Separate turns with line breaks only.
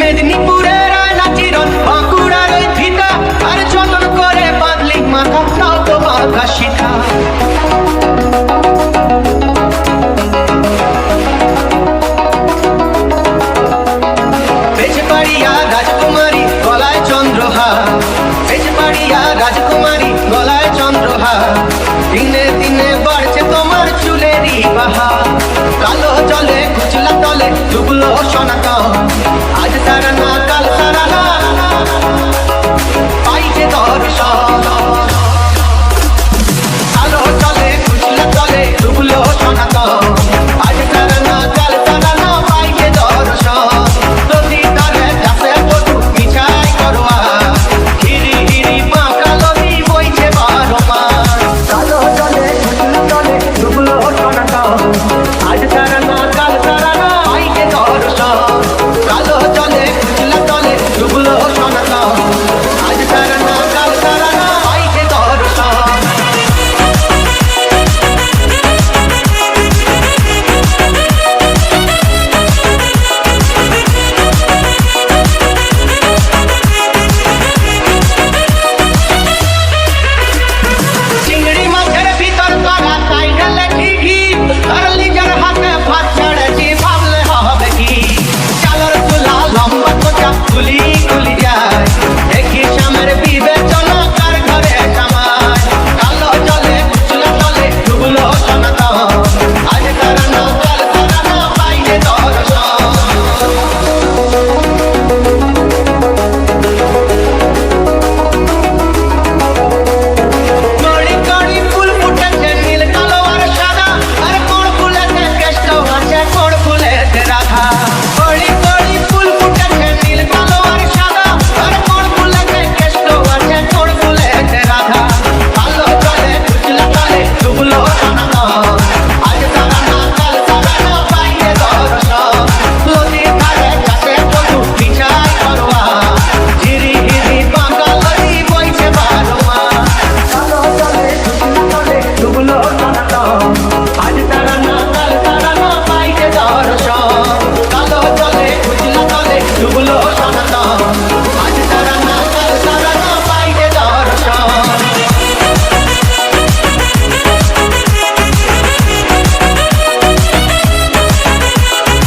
মেদিনীপুরের আয়না চিরন, বাঁকুড়ার ওই ভিটা আর যতন করে বাঁধলি মাথা, তাও তো বাঁধা রাজকুমারী গলায় রাজকুমারী গলায় দিনে দিনে তোমার বাহার কালো জলে কুচলা তলে ডুবলো সনাতন। 查一